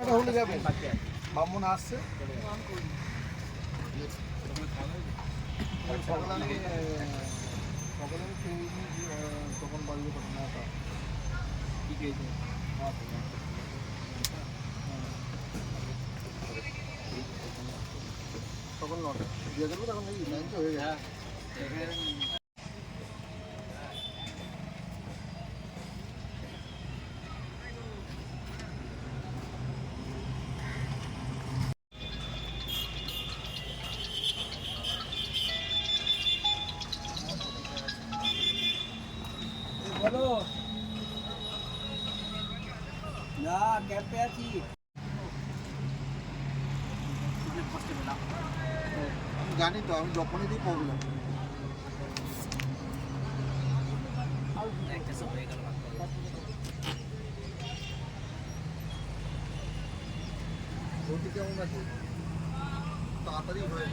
এটা হলে যাবে। ব্রাহ্মণ আসছে। সকালে আমি আহ, সকালে আমি খেয়ে নিয়েছি, আহ, তখন বাজবে কত নটা কি খেয়েছি সকাল নটা দিয়ে দেবো তখন এই লাইনটা হয়ে গেছে জানি তো আমি যখনই দিই প্রবলেম কেমন আছে তাড়াতাড়ি হয়ে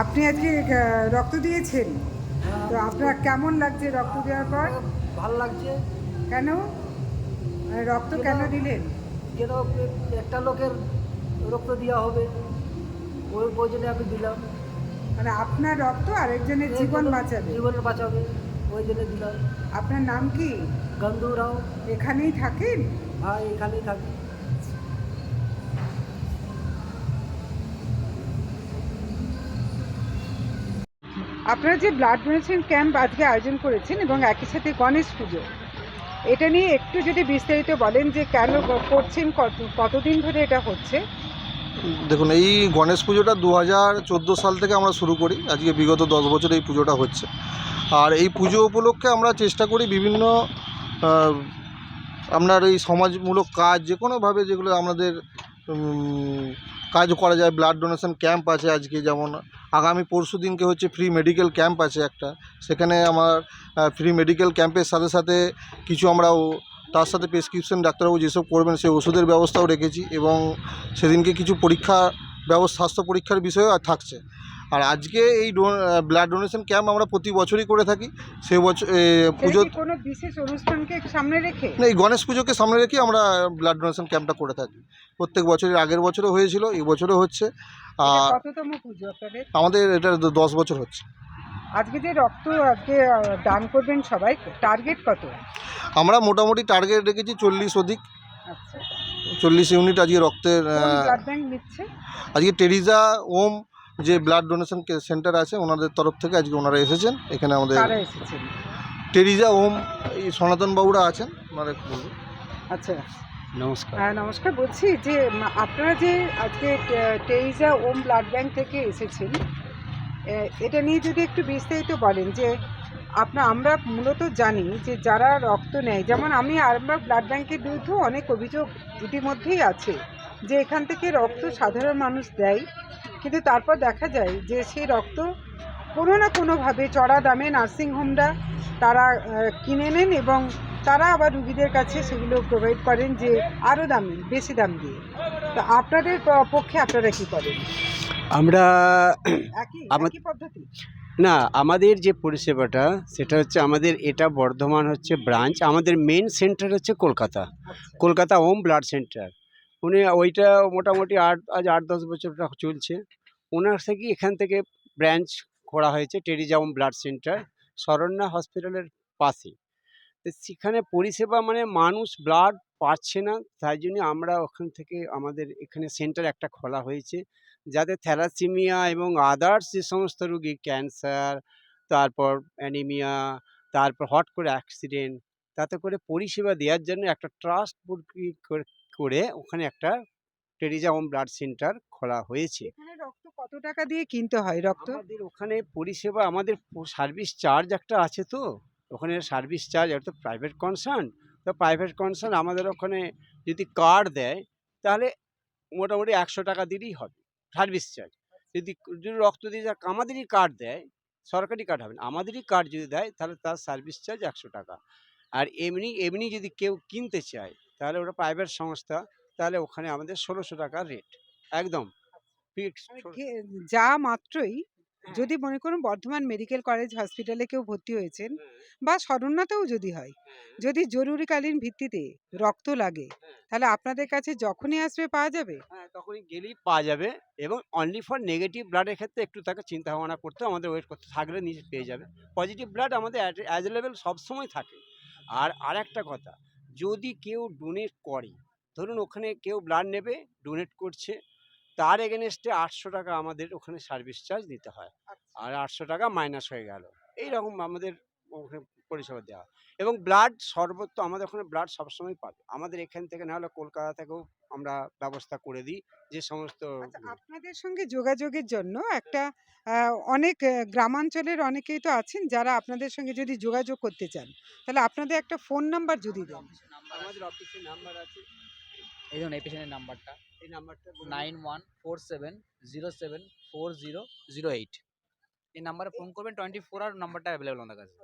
আপনি আজকে রক্ত দিয়েছেন। তো আপনার কেমন লাগছে রক্ত দেওয়ার পর? ভালো লাগছে। কেন? মানে রক্ত কেন দিলেন? যেন একটা লোকের রক্ত দেওয়া হবে। ওই ওই জন্য আমি দিলাম। মানে আপনার রক্ত আরেকজনের জীবন বাঁচাবে। জীবন বাঁচাবে। ওই জন্য দিলাম। আপনার নাম কি? গন্ধু রাও। এখানেই থাকেন? হ্যাঁ এখানেই থাকি। আপনারা যে ব্লাড ডোনেশন ক্যাম্প আজকে আয়োজন করেছেন এবং একই সাথে গণেশ পুজো, এটা নিয়ে একটু যদি বিস্তারিত বলেন যে কেন করছেন, কত, কতদিন ধরে এটা হচ্ছে? দেখুন, এই গণেশ পুজোটা দু হাজার চোদ্দ সাল থেকে আমরা শুরু করি। আজকে বিগত দশ বছর এই পুজোটা হচ্ছে। আর এই পুজো উপলক্ষে আমরা চেষ্টা করি বিভিন্ন আপনার এই সমাজমূলক কাজ যে কোনোভাবে যেগুলো আমাদের কাজ করা যায় ব্লাড ডোনেশন ক্যাম্প আছে আজকে যেমন, আগামী পরশু দিনকে হচ্ছে ফ্রি মেডিকেল ক্যাম্প আছে একটা, সেখানে আমার ফ্রি মেডিকেল ক্যাম্পের সাথে সাথে কিছু আমরা তার সাথে প্রেসক্রিপশন ডাক্তারবাবু যেসব করবেন সেই ওষুধের ব্যবস্থাও রেখেছি এবং সেদিনকে কিছু পরীক্ষা ব্যবস্থা, স্বাস্থ্য পরীক্ষার বিষয়েও থাকছে। আর আজকে এই ব্লাড ডোনেশন ক্যাম্প আমরা প্রতি বছরই করে থাকি। সে বছর পুজো কোনো বিশেষ অনুষ্ঠানকে সামনে রেখে? না, এই গণেশ পুজোকে সামনে রেখে আমরা ব্লাড ডোনেশন ক্যাম্পটা করে থাকি। প্রত্যেক বছরের আগের বছরও হয়েছিল এই বছরও হচ্ছে। আর আমাদের এটা দশ বছর হচ্ছে। আজকে যে রক্ত আজকে দান করবেন সবাই টার্গেট কত? আমরা মোটামুটি টার্গেট রেখেছি চল্লিশ অধিক। আচ্ছা। চল্লিশ ইউনিট আজকে রক্তের আজকে টেরিজা ওম যে ব্লাড ডোনেশন সেন্টার আছে ওনাদের তরফ থেকে আজকে ওনারা এসেছেন। এখানে আমাদের কারা এসেছেন? টেরিজা ওম এই সনাতন বাবুরা আছেন। ওনারা একটু বলবেন। আচ্ছা। নমস্কার। হ্যাঁ নমস্কার। বলছি যে আপনারা যে আজকে টেরিজা ওম ব্লাড ব্যাংক থেকে এসেছেন এটা নিয়ে যদি একটু বিস্তারিত বলেন যে আপনার আমরা মূলত জানি যে যারা রক্ত নেয় যেমন আমি আমরা ব্লাড ব্যাংকের বিরুদ্ধেও অনেক অভিযোগ ইতিমধ্যেই আছে যে এখান থেকে রক্ত সাধারণ মানুষ দেয়। কিন্তু তারপর দেখা যায় যে সেই রক্ত কোনো না কোনোভাবে চড়া দামে নার্সিংহোমরা তারা কিনে নেন এবং তারা আবার রুগীদের কাছে সেগুলো প্রোভাইড করেন যে আরও দামি বেশি দাম দিয়ে। তো আপনাদের পক্ষে আপনারা কি করেন? আমরা একই পদ্ধতি? না আমাদের যে পরিষেবাটা সেটা হচ্ছে আমাদের এটা বর্ধমান হচ্ছে ব্রাঞ্চ আমাদের মেন সেন্টার হচ্ছে কলকাতা। আচ্ছা। কলকাতা হোম ব্লাড সেন্টার উনি ওইটা মোটামুটি আট, আজ আট, দশ বছরটা চলছে। ওনার থেকে এখান থেকে ব্রাঞ্চ করা হয়েছে টেরিজাম ব্লাড সেন্টার, শরণ্যা হসপিটালের পাশে। তো সেখানে পরিষেবা মানে মানুষ ব্লাড পাচ্ছে না, তাই জন্য আমরা ওখান থেকে আমাদের এখানে সেন্টার একটা খোলা হয়েছে, যাতে থ্যালাসিমিয়া এবং আদার্স যে সমস্ত রুগী, ক্যান্সার, তারপর অ্যানিমিয়া, তারপর হট করে অ্যাক্সিডেন্ট তাতে করে পরিষেবা দেওয়ার জন্য একটা ট্রাস্ট করে ওখানে একটা টেরিজা হোম ব্লাড সেন্টার খোলা হয়েছে। রক্ত কত টাকা দিয়ে কিনতে হয় রক্ত? আমাদের ওখানে পরিষেবা আমাদের সার্ভিস চার্জ একটা আছে তো ওখানে সার্ভিস চার্জ তো প্রাইভেট কনসার্ন। তো প্রাইভেট কনসার্ন আমাদের ওখানে যদি কার্ড দেয় তাহলে মোটামুটি একশো টাকা দিলেই হবে সার্ভিস চার্জ। যদি যদি রক্ত দিয়ে যাক আমাদেরই কার্ড দেয় সরকারি কার্ড হবে না আমাদেরই কার্ড যদি দেয় তাহলে তার সার্ভিস চার্জ একশো টাকা। আর এমনি এমনি যদি কেউ কিনতে চায় তাহলে ওটা প্রাইভেট সংস্থা তাহলে ওখানে আমাদের ষোলোশো টাকা রেট একদম। মানে যা মাত্রই যদি মনে করুন বর্ধমান মেডিকেল কলেজ হসপিটালে কেউ ভর্তি হয়েছেন বা শরণাতেও যদি হয় যদি জরুরিকালীন ভিত্তিতে রক্ত লাগে তাহলে আপনাদের কাছে যখনই আসবে পাওয়া যাবে? হ্যাঁ তখনই গেলেই পাওয়া যাবে এবং অনলি ফর নেগেটিভ ব্লাডের ক্ষেত্রে একটু তাকে চিন্তা ভাবনা করতে আমাদের ওয়েট করতে থাকলে নিজে পেয়ে যাবে। পজিটিভ ব্লাড আমাদের অ্যাভেলেবেল সবসময় থাকে। আর আর একটা কথা যদি কেউ ডোনেট করে ধরুন ওখানে কেউ ব্লাড নেবে ডোনেট করছে তার এগেনস্টে আটশো টাকা আমাদের ওখানে সার্ভিস চার্জ দিতে হয়। আর আটশো টাকা মাইনাস হয়ে গেল। এইরকম আমাদের ওখানে পরিষেবা দেওয়া হয়। এবং ব্লাড সর্বত্র আমাদের ওখানে ব্লাড সবসময় পাবে। আমাদের এখান থেকে না হলে কলকাতা থেকেও আমরা ব্যবস্থা করে দিই যে সমস্ত আচ্ছা আপনাদের সঙ্গে যোগাযোগের জন্য একটা অনেক গ্রামাঞ্চলের অনেকেই তো আছেন যারা আপনাদের সঙ্গে যদি যোগাযোগ করতে চান তাহলে আপনাদের একটা ফোন নাম্বার যদি দেন। আমাদের অফিসের নাম্বার আছে। এই ধরুন এই পেশেন্টের নাম্বারটা এই নাম্বারটা nine one four seven zero seven four zero zero eight এই নাম্বারে ফোন করবেন টোয়েন্টি ফোর আওয়ার নাম্বারটা অ্যাভেলেবল আমাদের কাছে।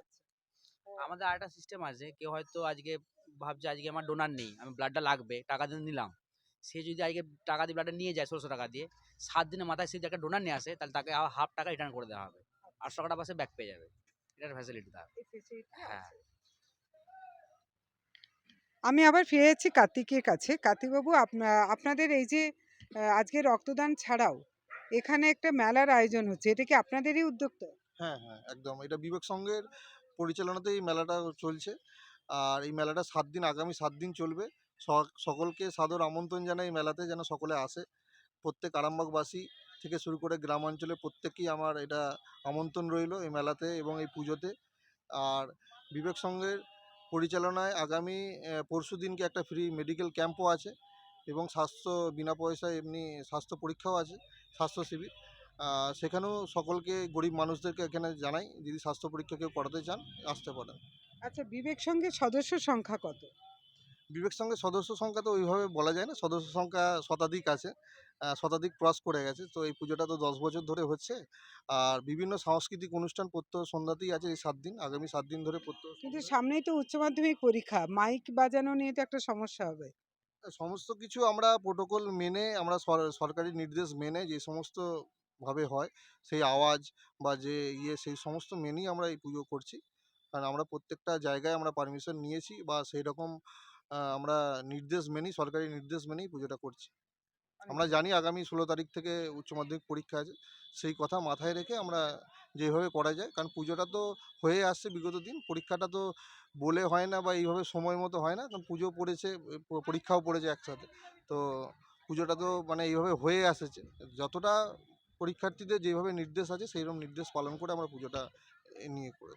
আমাদের আরেকটা সিস্টেম আছে কেউ হয়তো আজকে ভাবছে আজকে আমার ডোনার নেই আমি ব্লাডটা লাগবে টাকা দিয়ে নিলাম। সে যদি আজকে টাকা দিয়ে ব্লাডটা নিয়ে যায় ষোলোশো টাকা দিয়ে সাত দিনের মাথায় সে যদি একটা ডোনার নিয়ে আসে তাহলে তাকে হাফ টাকা রিটার্ন করে দেওয়া হবে। আটশো টাকাটা পাশে ব্যাক পেয়ে যাবে। এটার ফ্যাসিলিটি তার হ্যাঁ। আমি আবার ফিরে যাচ্ছি কার্তিকের কাছে। কার্তিকবাবু আপনা আপনাদের এই যে আজকে রক্তদান ছাড়াও এখানে একটা মেলার আয়োজন হচ্ছে এটা কি আপনাদেরই উদ্যোগ তো হ্যাঁ হ্যাঁ একদম। এটা বিবেক সংঘের পরিচালনাতেই এই মেলাটা চলছে। আর এই মেলাটা সাত দিন, আগামী সাত দিন চলবে। সকলকে সাদর আমন্ত্রণ জানাই এই মেলাতে যেন সকলে আসে। প্রত্যেক আরামবাগবাসী থেকে শুরু করে গ্রাম অঞ্চলে প্রত্যেকেই আমার এটা আমন্ত্রণ রইল এই মেলাতে এবং এই পুজোতে। আর বিবেক সংঘের পরিচালনায় আগামী পরশু দিনকে একটা ফ্রি মেডিকেল ক্যাম্পও আছে এবং স্বাস্থ্য, বিনা পয়সায় এমনি স্বাস্থ্য পরীক্ষাও আছে, স্বাস্থ্য শিবির। সেখানেও সকলকে গরিব মানুষদেরকে এখানে জানাই যদি স্বাস্থ্য পরীক্ষা কেউ করাতে চান আসতে পারেন। আচ্ছা বিবেক সঙ্গে সদস্য সংখ্যা কত? বিবেক সঙ্গে সদস্য সংখ্যা তো ওইভাবে বলা যায় না সদস্য সংখ্যা শতাধিক আছে শতাধিক ক্রস করে গেছে তো এই পুজোটা তো দশ বছর ধরে হচ্ছে। আর বিভিন্ন সাংস্কৃতিক অনুষ্ঠান প্রত্যহ সন্ধ্যাতেই আছে এই সাত দিন আগামী সাত দিন ধরে প্রত্যহ কিন্তু সামনেই তো উচ্চ মাধ্যমিক পরীক্ষা মাইক বাজানো নিয়ে তো একটা সমস্যা হবে। সমস্ত কিছু আমরা প্রোটোকল মেনে আমরা সরকারি নির্দেশ মেনে যে সমস্ত ভাবে হয়। সেই আওয়াজ বা যে ইয়ে সেই সমস্ত মেনেই আমরা এই পুজো করছি। কারণ আমরা প্রত্যেকটা জায়গায় আমরা পারমিশন নিয়েছি বা সেই রকম আমরা নির্দেশ মেনেই সরকারি নির্দেশ মেনেই পুজোটা করছি। আমরা জানি আগামী ষোলো তারিখ থেকে উচ্চ মাধ্যমিক পরীক্ষা আছে। সেই কথা মাথায় রেখে আমরা যেভাবে করা যায় কারণ পুজোটা তো হয়ে আসছে বিগত দিন পরীক্ষাটা তো বলে হয় না বা এইভাবে সময় মতো হয় না কারণ পুজো পড়েছে পরীক্ষাও পড়েছে একসাথে। তো পুজোটা তো মানে এইভাবে হয়ে আসেছে। যতটা পরীক্ষার্থীদের যেভাবে নির্দেশ আছে সেইরকম নির্দেশ পালন করে আমরা পুজোটা নিয়ে করে